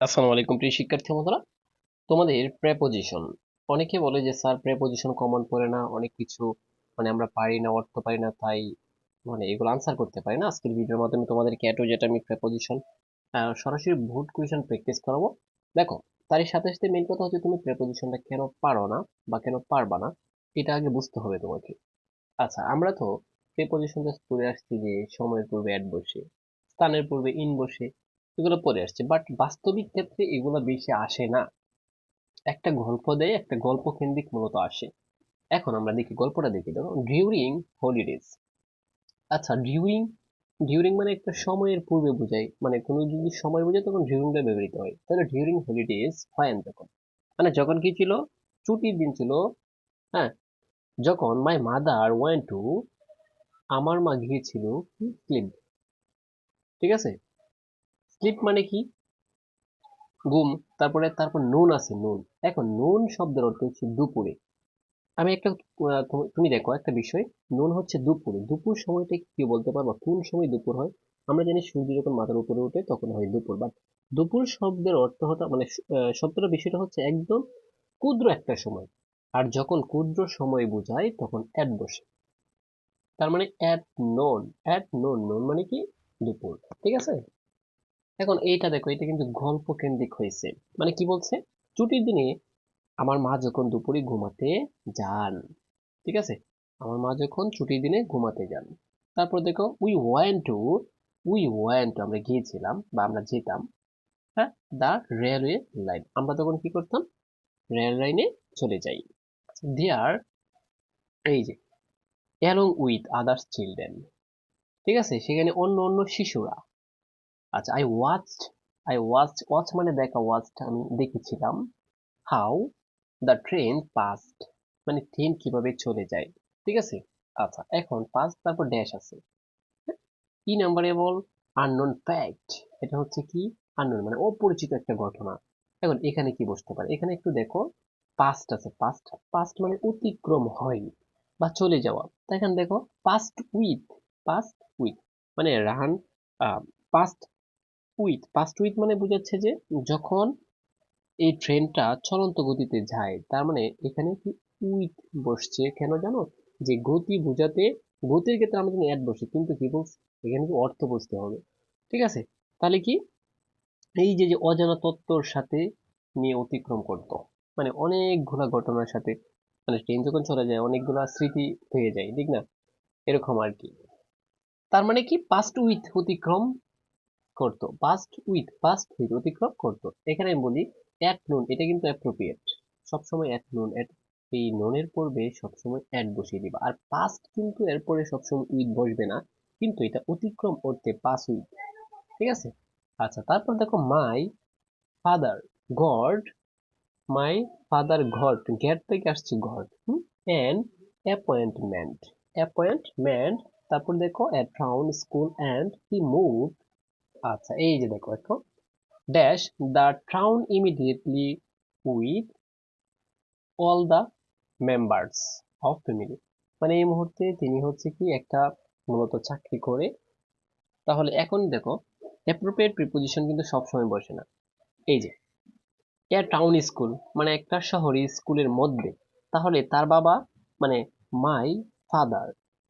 আসসালামু আলাইকুম প্রিয় শিক্ষার্থী বন্ধুরা। তোমাদের প্রেপোজিশন অনেকে বলে যে, স্যার প্রেপোজিশন কমন পড়ে না, অনেক কিছু মানে আমরা পারি না, অর্থ পারি না, তাই মানে এগুলো আনসার করতে পারি না। আজকের ভিডিওর মাধ্যমে তোমাদের ক্যাটো যেটা আমি প্রেপোজিশন সরাসরি ভুট কুইশন প্র্যাকটিস করাবো। দেখো, তারই সাথে সাথে মেন কথা হচ্ছে, তুমি প্রেপোজিশনটা কেন পারো না বা কেন পারবা না, এটা আগে বুঝতে হবে তোমাকে। আচ্ছা আমরা তো প্রেপোজিশন জাস্ট পড়ে আসছি যে, সময়ের পূর্বে অ্যাড বসে, স্থানের পূর্বে ইন বসে এগুলো পড়ে আসছে। বাট বাস্তবিক ক্ষেত্রে এগুলো বেশি আসে না। একটা গল্প দেয়, একটা গল্প কেন্দ্রিক মূলত আসে। এখন আমরা দেখি, গল্পটা দেখি। দেখো ডিউরিং হলিডেজ আচ্ছা ডিউরিং ডিউরিং মানে একটা সময়ের পূর্বে বোঝায়। মানে কোনো যদি সময় বোঝায়, তখন ডিউরিংটা ব্যবহৃত হয়। তাহলে ডিউরিং হলিডেজ হয় তখন। মানে যখন কি ছিল? ছুটির দিন ছিল। হ্যাঁ যখন মাই মাদার ওয়ান টু আমার মা গিয়েছিল স্লিপ ঠিক আছে? স্লিপ মানে কি? গুম, তারপরে, তারপর নুন আছে, নুন। এখন নুন শব্দের অর্থ হচ্ছে দুপুরে। আমি একটা তুমি- দেখো একটা বিষয়, নুন হচ্ছে দুপুরে। দুপুর সময়টা কি বলতে পারব? কোন সময় দুপুর হয়? আমরা জানি সূর্য যখন মাথার উপরে ওঠে, তখন হয় দুপুর। বাট দুপুর শব্দের অর্থ হতো মানে শব্দটা বিষয়টা হচ্ছে একদম ক্ষুদ্র একটা সময়। আর যখন ক্ষুদ্র সময় বোঝায়, তখন অ্যাট বসে। তার মানে অ্যাট নন অ্যাট নন নন মানে কি? দুপুর। ঠিক আছে? এখন এইটা দেখো, এটা কিন্তু গল্প কেন্দ্রিক হয়েছে। মানে কি বলছে? ছুটির দিনে আমার মা যখন দুপুরে ঘুমাতে যান, ঠিক আছে? আমার মা যখন ছুটির দিনে ঘুমাতে যান, তারপর দেখো we went to we went to আমরা গিয়েছিলাম বা আমরা যেতাম হ্যাঁ? দা রেলওয়ে লাইন আমরা তখন কি করতাম? রেল লাইনে চলে যাই। দেয়ার এই যে অ্যালং উইথ আদার্স চিলড্রেন ঠিক আছে? সেখানে অন্য অন্য শিশুরা আচ্ছা I watched I watch watch মানে দেখা ওয়াচটা আমি দেখেছিলাম হাউ দ্য ট্রেন পাস্ট মানে ট্রেন কীভাবে চলে যায়, ঠিক আছে? আচ্ছা এখন পাস তারপর ড্যাশ আছে। কি নাম্বারেবল আননোন ফ্যাক্ট এটা হচ্ছে কি? আননোন মানে অপরিচিত একটা ঘটনা। এখন এখানে কি বসতে পারে? এখানে একটু দেখো পাস্ট আছে পাস্ট পাস্ট মানে অতিক্রম হয় বা চলে যাওয়া। তো এখানে দেখো পাস্ট উইথ পাস্ট উইথ মানে run past with past with মানে বোঝাচ্ছে যে যখন এই ট্রেনটা চলন্ত গতিতে যায়, তার মানে এখানে কি উইথ বসছে কেন জানো? যে গতি বোঝাতে, গতির ক্ষেত্রে আমরা কিন্তু অ্যাড বসে কিন্তু কি বলছি এখানে কি অর্থ বুঝতে হবে। ঠিক আছে? তাহলে কি? এই যে যে অজানা তত্ত্বর সাথে নিয়ে অতিক্রম করত। মানে অনেকগুলা ঘটনার সাথে মানে ট্রেন যখন চলে যায়, অনেকগুলা স্মৃতি হয়ে যায়, ঠিক না? এরকম আর কি। তার মানে কি? পাস্ট উইথ অতিক্রম করতো। পাস্ট উইথ পাস্ট উইথ অতিক্রম করতো। এখানে আমি বলি অ্যাট নুন এটা কিন্তু অ্যাপ্রোপ্রিয়েট সবসময় অ্যাট নুন অ্যাট এই নুনের পূর্বে সবসময় অ্যাট বসিয়ে দিবা। আর পাস্ট কিন্তু এরপরে সবসময় উইথ বসবে না, কিন্তু এটা অতিক্রম করতে পাস উইথ ঠিক আছে? আচ্ছা তারপর দেখো my father got my father got get থেকে আসছে গড অ্যান্ড অ্যাপয়েন্টমেন্ট অ্যাপয়েন্টমেন্ট তারপর দেখো at round school and he move আচ্ছা এই যে দেখো একটু dash the town immediately with all the members of family মানে এই মুহূর্তে তিনি হচ্ছে কি একটা মূলত চাকরি করে। তাহলে এখন দেখো অ্যাপ্রোপ্রিয়েট প্রিপোজিশন কিন্তু সবসময় বসে না। এই যে, এ টাউন স্কুল মানে একটা শহরে স্কুলের মধ্যে। তাহলে তার বাবা মানে মাই ফাদার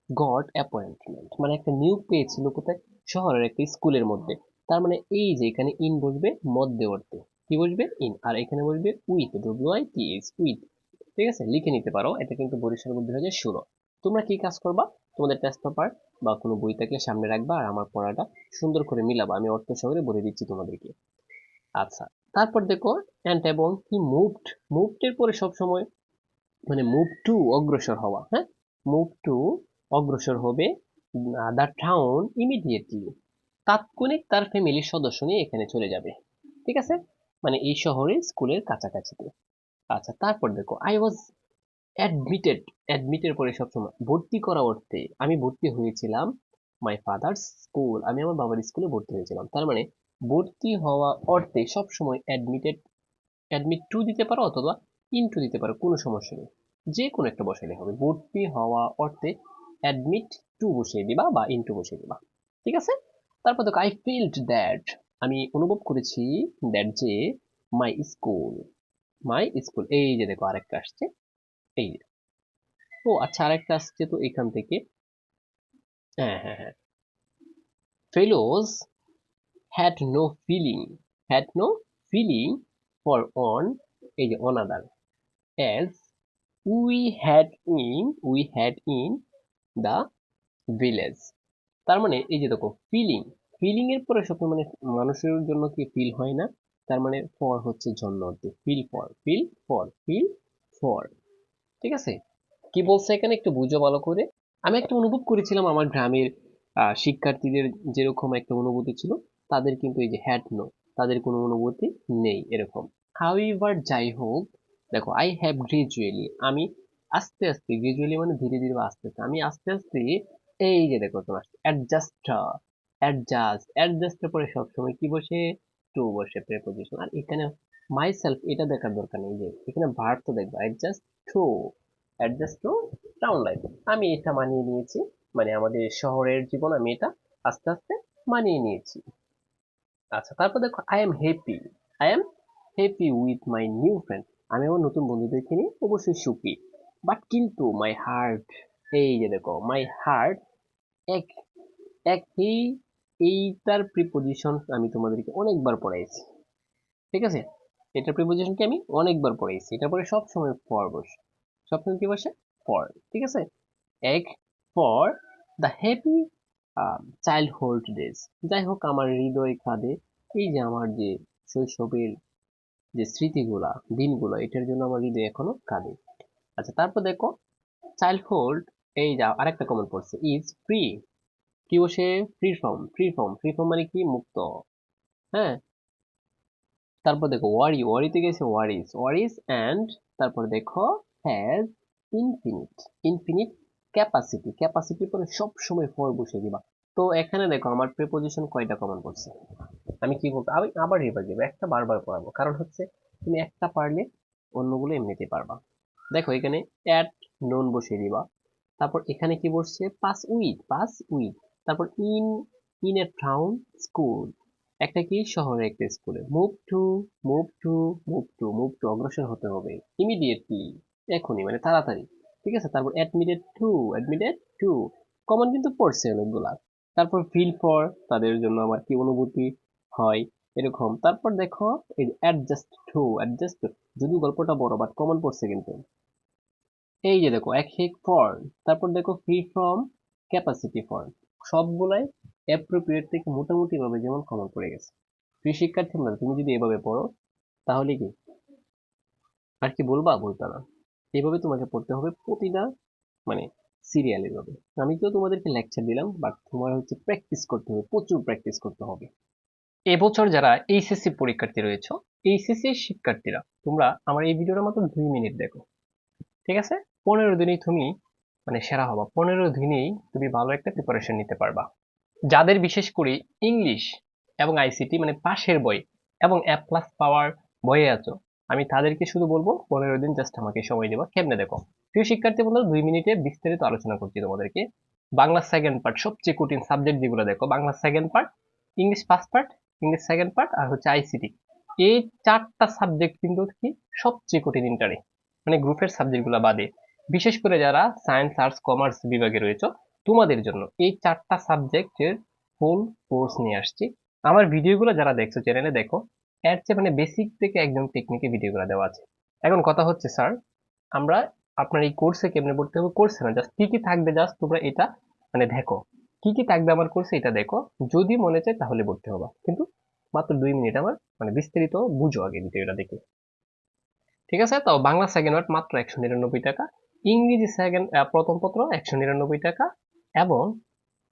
গড অ্যাপয়েন্টমেন্ট মানে একটা নিয়োগ পেয়েছিল কোথায়? শহরের একটা স্কুলের মধ্যে। তার মানে এই যে এখানে ইন বসবে মধ্যে অর্থে কি বসবে? ইন আর এখানে বসবে with W I T S with ঠিক আছে? লিখে নিতে পারো। এটা কিন্তু বরিশাল মধ্যে হয়ে যায় ষোলো তোমরা কি কাজ করবা? তোমাদের টেস্ট পেপার বা কোনো বই থাকলে সামনে রাখবা আর আমার পড়াটা সুন্দর করে মিলাবা। আমি অর্থ সহকারে বলে দিচ্ছি তোমাদেরকে। আচ্ছা তারপর দেখো অ্যান্ড এবং কি মুভড মুভড এর পরে সবসময় মানে মুভ টু অগ্রসর হওয়া হ্যাঁ? মুভ টু অগ্রসর হবে দ্য টাউন ইমিডিয়েটলি তাৎক্ষণিক তার ফ্যামিলির সদস্য নিয়ে এখানে চলে যাবে। ঠিক আছে? মানে এই শহরে স্কুলের কাছাকাছিতে। আচ্ছা তারপর দেখো আই ওয়াজ অ্যাডমিটেড অ্যাডমিটের পরে সবসময় ভর্তি করা অর্থে আমি ভর্তি হয়েছিলাম মাই ফাদার্স স্কুল আমি আমার বাবার স্কুলে ভর্তি হয়েছিলাম। তার মানে ভর্তি হওয়া অর্থে সবসময় অ্যাডমিটেড অ্যাডমিট টু দিতে পারো অথবা ইনটু দিতে পারো, কোনো সমস্যা নেই। যে কোনো একটা বসাইলে হবে। ভর্তি হওয়া অর্থে অ্যাডমিট টু বসিয়ে দিবা বা ইনটু বসিয়ে দিবা। ঠিক আছে? তারপর দেখো আই ফিল্ড দ্যাট আমি অনুভব করেছি দ্যাট যে মাই স্কুল মাই স্কুল এই যে দেখো আরেকটা আসছে, এই যে। ও আচ্ছা আরেকটা আসছে তো এখান থেকে। হ্যাঁ হ্যাঁ হ্যাঁ। Fellows had no feeling had no feeling for on এই যে another as we had in we had in the village তার মানে এই যে দেখো ফিলিং ফিলিং এর পরে সব মানে মানুষের জন্য কি ফিল হয় না? তার মানে ফর হচ্ছে জন্য feel for feel for feel for ঠিক আছে? কি বলছে এখানে? একটু বুঝো ভালো করে। আমি একটা অনুভব করেছিলাম আমার গ্রামের শিক্ষার্থীদের যেরকম একটা অনুভূতি ছিল, তাদের কিন্তু এই যে হ্যাড নো তাদের কোনো অনুভূতি নেই এরকম। হাউএভার যাই হোক, দেখো আই হ্যাভ গ্রাজুয়ালি আমি আস্তে আস্তে গ্রাজুয়ালি মানে ধীরে ধীরে আস্তে আস্তে, আমি আস্তে আস্তে এই যে দেখো, তোমার অ্যাডজাস্ট অ্যাডজাস্ট অ্যাডজাস্টের পরে সবসময় কি বসে? টু বসে প্রেপোজিশন আর এখানে মাই সেলফ এটা দেখার দরকার নেই যে, এখানে ভার্ব তো দেখব adjust to adjust to town life আমি এটা মানিয়ে নিয়েছি মানে আমাদের শহরের জীবন, আমি এটা আস্তে আস্তে মানিয়ে নিয়েছি। আচ্ছা তারপর দেখো I am happy I am happy with my new friend আমি আমার নতুন বন্ধুদেরকে নিয়ে অবশ্যই সুখী। বাট কিন্তু মাই হার্ট এই যে দেখো মাই হার্ট এক এক এই, এইটার প্রিপোজিশন আমি তোমাদেরকে অনেকবার পড়াইছি। ঠিক আছে? এটার প্রিপোজিশনকে আমি অনেকবার পড়াইছি। এটার পরে সব সময় ফর বসে। সবসময় কি বসে? ফর ঠিক আছে? এক for the happy childhood days যাই হোক, আমার হৃদয় খাদে এই যে আমার যে শৈশবের যে স্মৃতিগুলা, দিনগুলো, এটার জন্য আমার হৃদয় এখনও কাঁদে। আচ্ছা তারপর দেখো চাইল্ডহুড এই যা, আরেকটা কমন পড়ছে ইজ ফ্রি কি বসে free from free from free from মানে কি? মুক্ত। হ্যাঁ? তারপর দেখো ওয়ারি ওয়ারিতে গেছে ওয়ারিস ওয়ারিস অ্যান্ড তারপর দেখো হ্যাজ ইনফিনিট ইনফিনিট ক্যাপাসিটি ক্যাপাসিটির পরে সব সময় ফর বসে দিবা। তো এখানে দেখো, আমার প্রিপোজিশন কয়টা কমন পড়ছে? আমি কি বলব আমি আবার রিভার দেবো, একটা বারবার পড়াবো। কারণ হচ্ছে, তুমি একটা পারলে অন্যগুলো এমনিতে পারবা। দেখো, এখানে অ্যাট নোন বসিয়ে দিবা। তারপর এখানে কি বসছে? পাস উইথ পাস উইথ তারপর in in a town school একটা কি? শহরে একটা স্কুলে move to move to move to move to অগ্রসর হতে হবে। ইমিডিয়েটলি এখনই মানে তাড়াতাড়ি। ঠিক আছে? তারপর admitted to admitted to common কিন্তু পড়ছে অনেকগুলা। তারপর ফিল ফর তাদের জন্য আমার কি অনুভূতি হয়? এরকম। তারপর দেখো, এই অ্যাডজাস্ট টু অ্যাডজাস্ট যদি গল্পটা বড় বাট কমন পড়ছে কিন্তু। এই যে দেখো, এক হেক ফর তারপর দেখো ফ্রি ফ্রম ক্যাপাসিটি ফর সবগুলাই অ্যাপ্রোপ্রিয়েট থেকে মোটামুটি ভাবে যেমন কমন পড়ে গেছে। প্রিয় শিক্ষার্থী আমরা তুমি যদি এভাবে পড়ো, তাহলে কি? আর কি বলবা? বলতে না। এইভাবে তোমাকে পড়তে হবে প্রতিটা মানে সিরিয়ালের ভাবে আমি তো তোমাদেরকে লেকচার দিলাম বাট তোমার হচ্ছে প্র্যাকটিস করতে হবে, প্রচুর প্র্যাকটিস করতে হবে। এবছর যারা এইচএসসি পরীক্ষার্থী রয়েছে এইচএসসি শিক্ষার্থীরা, তোমরা আমার এই ভিডিওটা মাত্র দুই মিনিট দেখো। ঠিক আছে? পনেরো দিনেই তুমি মানে সেরা হবা। পনেরো দিনেই তুমি ভালো একটা প্রিপারেশন নিতে পারবা। যাদের বিশেষ করে ইংলিশ এবং আইসিটি মানে পাশের বই এবং অ্যাপ প্লাস পাওয়ার বইয়ে আছো, আমি তাদেরকে শুধু বলব পনেরো দিন জাস্ট আমাকে সময় দেবো। কেমনে দেখো? প্রিয় শিক্ষার্থী বন্ধুরা, দুই মিনিটে বিস্তারিত আলোচনা করছি তোমাদেরকে। বাংলা সেকেন্ড পার্ট সবচেয়ে কঠিন সাবজেক্ট যেগুলো দেখো, Bangla second part English first part English second part আর হচ্ছে আইসিটি এই চারটা সাবজেক্ট কিন্তু কি সবচেয়ে কঠিন ইন্টারে মানে গ্রুপের সাবজেক্টগুলো বাদে। বিশেষ করে যারা সায়েন্স আর্টস কমার্স বিভাগে রয়েছে, তোমাদের জন্য এই চারটা সাবজেক্টের ফুল কোর্স নিয়ে আসছি। আমার ভিডিওগুলো যারা দেখছ চ্যানেলে দেখো, এর চেয়ে মানে বেসিক থেকে একদম টেকনিকে ভিডিওগুলো দেওয়া আছে। এখন কথা হচ্ছে স্যার আমরা আপনার এই কোর্সে কেমনে পড়তে হবে? কোর্সে না জাস্ট কি কি থাকবে জাস্ট তোমরা এটা মানে দেখো। কি কি থাকবে আমার কোর্সে এটা দেখো। যদি মনে চায়, তাহলে পড়তে হবে। কিন্তু মাত্র দুই মিনিট আমার মানে বিস্তারিত বুঝো আগে ভিডিওটা দেখে। ঠিক আছে? তো বাংলা সেকেন্ড ওয়ার্ড মাত্র একশো নিরানব্বই টাকা। ইংরেজি সেকেন্ড প্রথম পত্র একশো নিরানব্বই টাকা এবং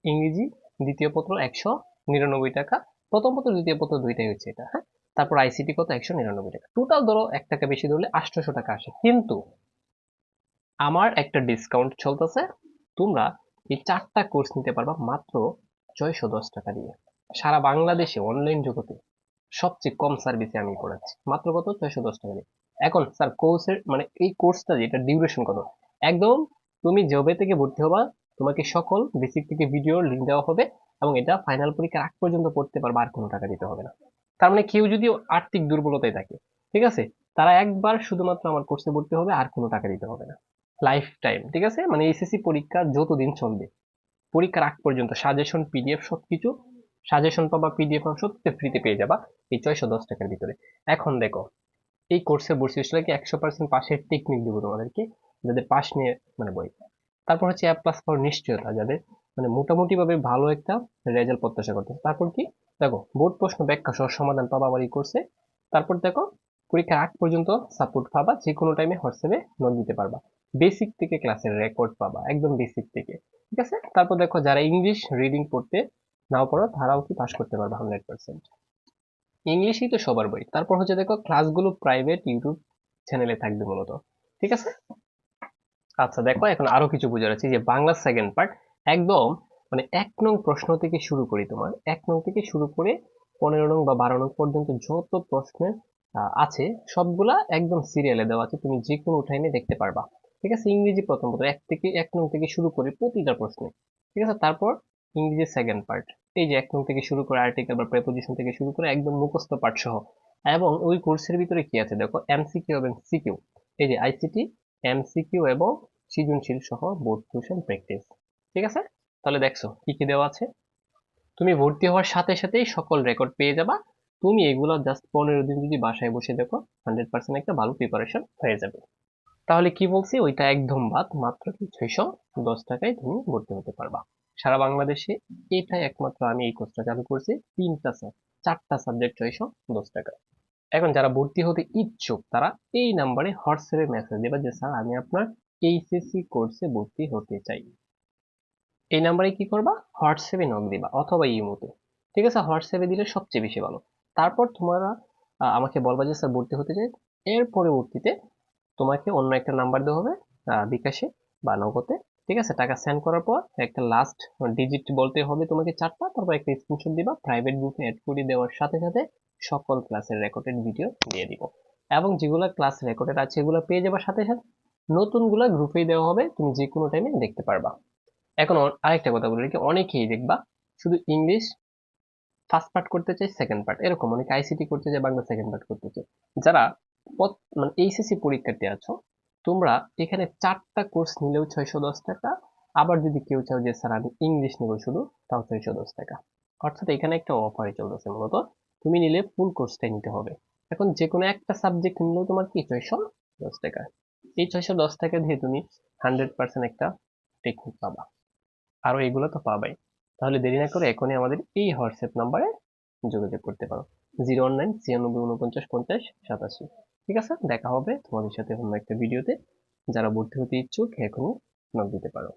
ইংরেজি দ্বিতীয় পত্র একশো নিরানব্বই টাকা। প্রথম পত্র, দ্বিতীয় পত্র দুইটাই হচ্ছে এটা হ্যাঁ? তারপর আইসিটি কত? একশো নিরানব্বই টাকা। টোটাল ধরো এক টাকা বেশি ধরলে আটশোশো টাকা আসে। কিন্তু আমার একটা ডিসকাউন্ট চলতেছে, তোমরা এই চারটা কোর্স নিতে পারবা মাত্র ছয়শো দশ টাকা দিয়ে। সারা বাংলাদেশে অনলাইন জগতে সবচেয়ে কম সার্ভিসে আমি করাচ্ছি মাত্র কত? ছয়শো দশ টাকা দিয়ে। এখন স্যার কোর্সের মানে এই কোর্সটা যেটা ডিউরেশন কত? একদম তুমি জবে থেকে ভর্তি হবা, তোমাকে সকল বেসিক থেকে ভিডিও লিঙ্ক দেওয়া হবে এবং এটা ফাইনাল পরীক্ষার আগ পর্যন্ত পড়তে পারবে, আর কোনো টাকা দিতে হবে না। তার মানে কেউ যদি আর্থিক দুর্বলতায় থাকে, ঠিক আছে? তারা একবার শুধুমাত্র আমার কোর্সে ভর্তি হবে, আর কোনো টাকা দিতে হবে না। লাইফ টাইম ঠিক আছে? মানে এসএসসি পরীক্ষা যতদিন চলবে, পরীক্ষার আগ পর্যন্ত সাজেশন পিডিএফ সবকিছু সাজেশন পাবা পিডিএফ সত্যি ফ্রিতে পেয়ে যাবা এই ছয়শো দশ টাকার ভিতরে। এখন দেখো, এই কোর্সের হয়েছিল কি, একশো পার্সেন্ট পাশের টেকনিক দেবো তোমাদেরকে। যাদের পাস নিয়ে মানে বই। তারপর হচ্ছে অ্যাপ প্লাস পাওয়ার নিশ্চয়তা যাদের মানে মোটামুটি ভাবে ভালো একটা রেজাল্ট প্রত্যাশা করতে তারপর কি? দেখো, বোর্ড প্রশ্ন ব্যাখ্যা সহ সমাধান পাবা আমার কোর্সে তারপর দেখো, পরীক্ষার আগ পর্যন্ত সাপোর্ট পাবা যে কোনো টাইমে হোয়াটসঅ্যাপে নোট দিতে পারবা। বেসিক থেকে ক্লাসের রেকর্ড পাবা, একদম বেসিক থেকে। ঠিক আছে? তারপর দেখো, যারা ইংলিশ রিডিং পড়তে নাও পড়ো তারাও কি পাস করতে পারবে হান্ড্রেড পার্সেন্ট ইংলিশই তো সবার বই। তারপর হচ্ছে দেখো ক্লাসগুলো প্রাইভেট ইউটিউব চ্যানেলে থাকবে মূলত। ঠিক আছে? আচ্ছা দেখো, এখন আরও কিছু বোঝার আছে যে বাংলা সেকেন্ড পার্ট একদম মানে এক নং প্রশ্ন থেকে শুরু করি তোমার, এক নং থেকে শুরু করে পনেরো নং বা বারো নং পর্যন্ত যত প্রশ্নের আছে, সবগুলা একদম সিরিয়ালে দেওয়া আছে, তুমি যে কোনো টাইমে দেখতে পারবা, ঠিক আছে? ইংরেজি প্রথম প্রথম এক থেকে, এক নং থেকে শুরু করে প্রতিটা প্রশ্নে, ঠিক আছে? তারপর ইংরেজি সেকেন্ড পার্ট এই যে এক নং থেকে শুরু করে আর্টিকেল বা প্রেপোজিশন থেকে শুরু করে একদম মুখস্থ পাঠ সহ, এবং ওই কোর্সের ভিতরে কি আছে? দেখো এমসিকিউ এবং সিকিউ এই যে আইসিটি এমসিকিউ এবং সৃজনশীল সহ বোর্ড টিউশন প্র্যাকটিস ঠিক আছে? তাহলে দেখছ, কি কি দেওয়া আছে? তুমি ভর্তি হওয়ার সাথে সাথেই সকল রেকর্ড পেয়ে যাবা। তুমি এগুলো জাস্ট পনেরো দিন যদি বাসায় বসে দেখো হান্ড্রেড পার্সেন্ট একটা ভালো প্রিপারেশন হয়ে যাবে। তাহলে কি বলছি, ওইটা একদম বাদ, মাত্র কি ছয়শো দশ টাকায় তুমি ভর্তি হতে পারবা। সারা বাংলাদেশে এটাই একমাত্র আমি এই কোর্সটা চালু করছি, তিনটা চারটা সাবজেক্ট ছয়শো দশ টাকা এখন যারা ভর্তি হতে ইচ্ছুক, তারা এই নাম্বারে হোয়াটসঅ্যাপে মেসেজ দেবে যে, স্যার, আমি আপনার এইচএসসি কোর্সে ভর্তি হতে চাই। এই নাম্বারে কি করবা? হোয়াটসঅ্যাপে নক দিবা অথবা ইমোতে। ঠিক আছে? হোয়াটসঅ্যাপে দিলে সবচেয়ে বেশি ভালো। তারপর তোমরা আমাকে বলবা যে, স্যার, ভর্তি হতে চাই। এর পরবর্তীতে তোমাকে অন্য একটা নাম্বার দেওয়া হবে বিকাশে বা নগদে। ঠিক আছে? টাকা সেন্ড করার পর একটা লাস্ট ডিজিট বলতে হবে তোমাকে চারটা। তারপর একটা স্ক্রিনশট দিবা প্রাইভেট গ্রুপে অ্যাড করে দেওয়ার সাথে সাথে সকল ক্লাসের রেকর্ডেড ভিডিও দিয়ে দিব। এবং যেগুলো ক্লাস রেকর্ডেড আছে, এগুলো পেয়ে যাবার সাথে সাথে নতুনগুলো গ্রুপেই দেওয়া হবে, তুমি যে কোনো টাইমে দেখতে পারবা। এখন আরেকটা কথা বলি কি অনেকেই দেখবা শুধু ইংলিশ ফার্স্ট পার্ট করতে চাই সেকেন্ড পার্ট এরকম অনেকে আইসিটি করতে চাই বাংলা সেকেন্ড পার্ট করতে চাই যারা মানে এইচএসসি পরীক্ষার্থী আছো, তোমরা এখানে চারটা কোর্স নিলেও ছয়শো দশ টাকা, আবার যদি কেউ চাও যে, স্যার, আমি ইংলিশ নেব শুধু তাও ছয়শো দশ টাকা। অর্থাৎ এখানে একটা অফারে চলতেছে মূলত। তুমি নিলে ফুল কোর্সটাই নিতে হবে। এখন যে কোনো একটা সাবজেক্ট নিলেও তোমার কি ছয়শো? দশ টাকা। এই ছয়শো দশ টাকা দিয়ে তুমি হান্ড্রেড পার্সেন্ট একটা টেকনিক পাবা। আরও এগুলো তো পাবাই। তাহলে দেরি না করে এখনই আমাদের এই হোয়াটসঅ্যাপ নাম্বারে যোগাযোগ করতে পারো। জিরো ওয়ান নাইন ছিয়ানব্বই উনপঞ্চাশ পঞ্চাশ সাতাশি। ঠিক আছে? দেখা হবে তোমাদের সাথে অন্য একটা ভিডিওতে যারা ভর্তি হতে ইচ্ছুক, এখনই নক দিতে পারো।